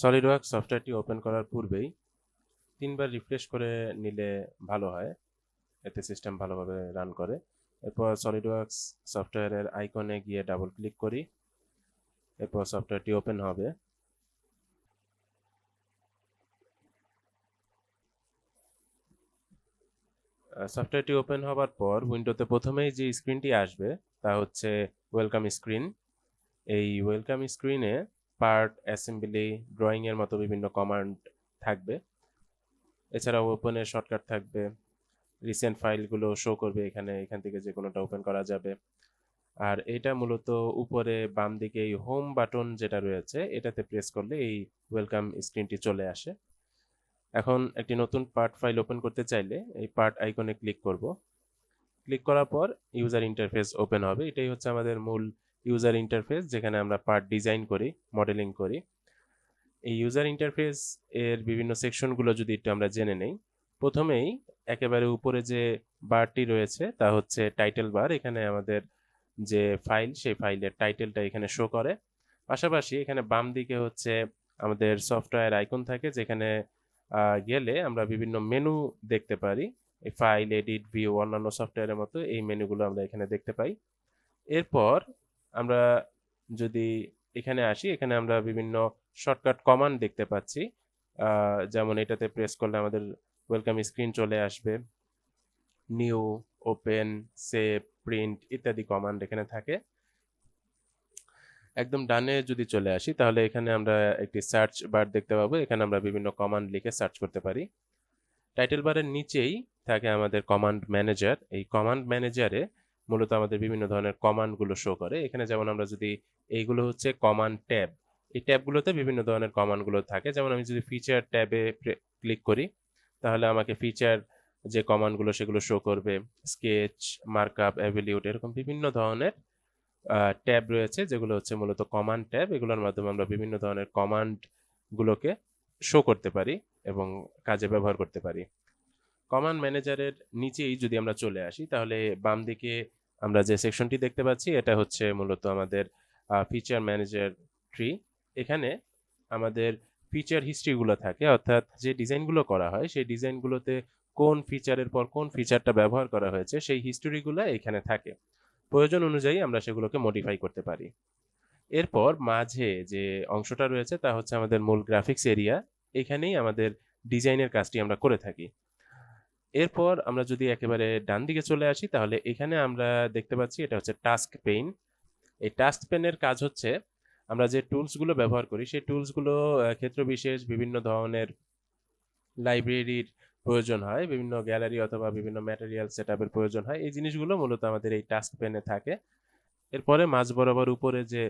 SolidWork সফটওয়্যারটি open করার পূর্বেই তিনবার রিফ্রেশ করে নিলে ভালো হয়। এতে সিস্টেম ভালোভাবে রান করে। এরপর সলিড সলিডওয়ার্কস সফটওয়্যারের আইকনে গিয়ে ডাবল ক্লিক করি। এরপর সফটওয়্যারটি ওপেন হবে। সফটওয়্যারটি ওপেন হওয়ার পর উইন্ডোতে প্রথমেই যে স্ক্রিনটি আসবে, তা হচ্ছে ওয়েলকাম স্ক্রিন এই ওয়েলকাম স্ক্রিনে পার্ট, অ্যাসেম্বলি, ড্রয়িং এর মতো বিভিন্ন কমান্ড থাকবে। এছাড়াও ওপেনের শর্টকাট থাকবে। রিসেন্ট ফাইলগুলো শো করবে এখানে, এখান থেকে যে কোনোটা ওপেন করা যাবে। আর এটা মূলত উপরে বাম দিকে এই হোম বাটন যেটা রয়েছে, এটাতে প্রেস করলে এই ওয়েলকাম স্ক্রিনটি চলে আসে। এখন একটি নতুন পার্ট ফাইল ওপেন করতে চাইলে এই পার্ট আইকনে ক্লিক করব। ক্লিক করার পর ইউজার ইন্টারফেস ওপেন হবে। এটাই হচ্ছে আমাদের মূল ইউজার ইন্টারফেস যেখানে আমরা পার্ট ডিজাইন করি মডেলিং করি। এই ইউজার ইন্টারফেস এর বিভিন্ন সেকশনগুলো যদি একটু আমরা জেনে নেই, প্রথমেই একেবারে উপরে যে বারটি রয়েছে, তা হচ্ছে টাইটেল বার এখানে আমাদের যে ফাইল সেই ফাইলের টাইটেলটা এখানে শো করে। পাশাপাশি এখানে বাম দিকে হচ্ছে আমাদের সফটওয়্যার আইকন থাকে, যেখানে গেলে আমরা বিভিন্ন মেনু দেখতে পারি। এই ফাইল এডিট ভিউ অন্যান্য সফটওয়্যারের মতো এই মেনুগুলো আমরা এখানে দেখতে পাই। এরপর আমরা যদি এখানে আসি, এখানে আমরা বিভিন্ন শর্টকাট কমান্ড দেখতে পাচ্ছি। যেমন এটাতে প্রেস করলে আমাদের ওয়েলকাম স্ক্রিন চলে আসবে। নিউ ওপেন সেভ প্রিন্ট ইত্যাদি কমান্ড এখানে থাকে। একদম ডানে যদি চলে আসি, তাহলে এখানে আমরা একটি সার্চ বার দেখতে পাবো। এখানে আমরা বিভিন্ন কমান্ড লিখে সার্চ করতে পারি। টাইটেল বারের নিচেই থাকে আমাদের কমান্ড ম্যানেজার এই কমান্ড ম্যানেজারে মূলত আমাদের বিভিন্ন ধরনের কমান্ডগুলো শো করে। এখানে যেমন আমরা যদি এইগুলো হচ্ছে কমান্ড ট্যাব এই ট্যাবগুলোতে বিভিন্ন ধরনের কমান্ডগুলো থাকে। যেমন আমি যদি ফিচার ট্যাবে ক্লিক করি, তাহলে আমাকে ফিচার যে কমান্ডগুলো সেগুলো শো করবে। স্কেচ মার্কআপ অ্যাভিলিউট এরকম বিভিন্ন ধরনের ট্যাব রয়েছে, যেগুলো হচ্ছে মূলত কমান্ড ট্যাব এগুলোর মাধ্যমে আমরা বিভিন্ন ধরনের কমান্ডগুলোকে শো করতে পারি এবং কাজে ব্যবহার করতে পারি। কমান্ড ম্যানেজারের নিচেই যদি আমরা চলে আসি, তাহলে বাম দিকে আমরা যে সেকশনটি দেখতে পাচ্ছি, এটা হচ্ছে মূলত আমাদের ফিচার ম্যানেজার ট্রি এখানে আমাদের ফিচার হিস্ট্রিগুলো থাকে, অর্থাৎ যে ডিজাইনগুলো করা হয়, সেই ডিজাইনগুলোতে কোন ফিচারের পর কোন ফিচারটা ব্যবহার করা হয়েছে, সেই হিস্টোরিগুলো এখানে থাকে। প্রয়োজন অনুযায়ী আমরা সেগুলোকে মডিফাই করতে পারি। এরপর মাঝে যে অংশটা রয়েছে, তা হচ্ছে আমাদের মূল গ্রাফিক্স এরিয়া এখানেই আমাদের ডিজাইনের কাজটি আমরা করে থাকি। এরপর আমরা যদি একেবারে ডান দিকে চলে আসি, তাহলে এখানে আমরা দেখতে পাচ্ছি এটা হচ্ছে টাস্ক পেইন এই টাস্ক পেনের কাজ হচ্ছে, আমরা যে টুলসগুলো ব্যবহার করি, সেই টুলসগুলো ক্ষেত্র বিশেষ, বিভিন্ন ধরনের লাইব্রেরির প্রয়োজন হয়, বিভিন্ন গ্যালারি অথবা বিভিন্ন ম্যাটেরিয়াল সেট প্রয়োজন হয়, এই জিনিসগুলো মূলত আমাদের এই টাস্ক পেনে থাকে। এরপরে মাঝ বরাবর উপরে যে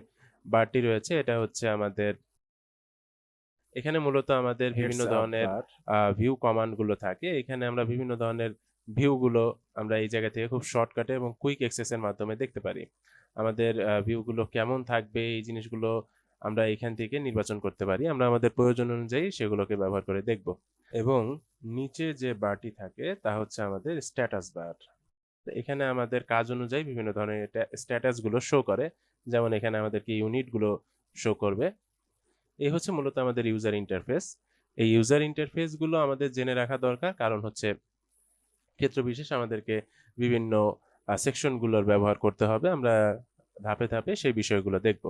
বারটি রয়েছে, এটা হচ্ছে আমাদের এখানে মূলত আমাদের বিভিন্ন ধরনের ভিউ কমান্ডগুলো থাকে। এখানে আমরা বিভিন্ন ধরনের ভিউ গুলো আমরা এই জায়গা থেকে খুব শর্টকাটে এবং কুইক অ্যাক্সেস এর মাধ্যমে দেখতে পারি। আমাদের ভিউ গুলো কেমন থাকবে এই জিনিসগুলো আমরা এখান থেকে নির্বাচন করতে পারি। আমরা আমাদের প্রয়োজন অনুযায়ী সেগুলোকে ব্যবহার করে দেখব। এবং নিচে যে বারটি থাকে তা হচ্ছে আমাদের স্ট্যাটাস বার এখানে আমাদের কাজ অনুযায়ী বিভিন্ন ধরনের স্ট্যাটাসগুলো শো করে। যেমন এখানে আমাদেরকে ইউনিটগুলো শো করবে। এই হচ্ছে মূলত আমাদের ইউজার ইন্টারফেস এই ইউজার ইন্টারফেসগুলো আমাদের জেনে রাখা দরকার, কারণ হচ্ছে ক্ষেত্র বিশেষ আমাদেরকে বিভিন্ন সেকশনগুলোর ব্যবহার করতে হবে। আমরা ধাপে ধাপে সেই বিষয়গুলো দেখব।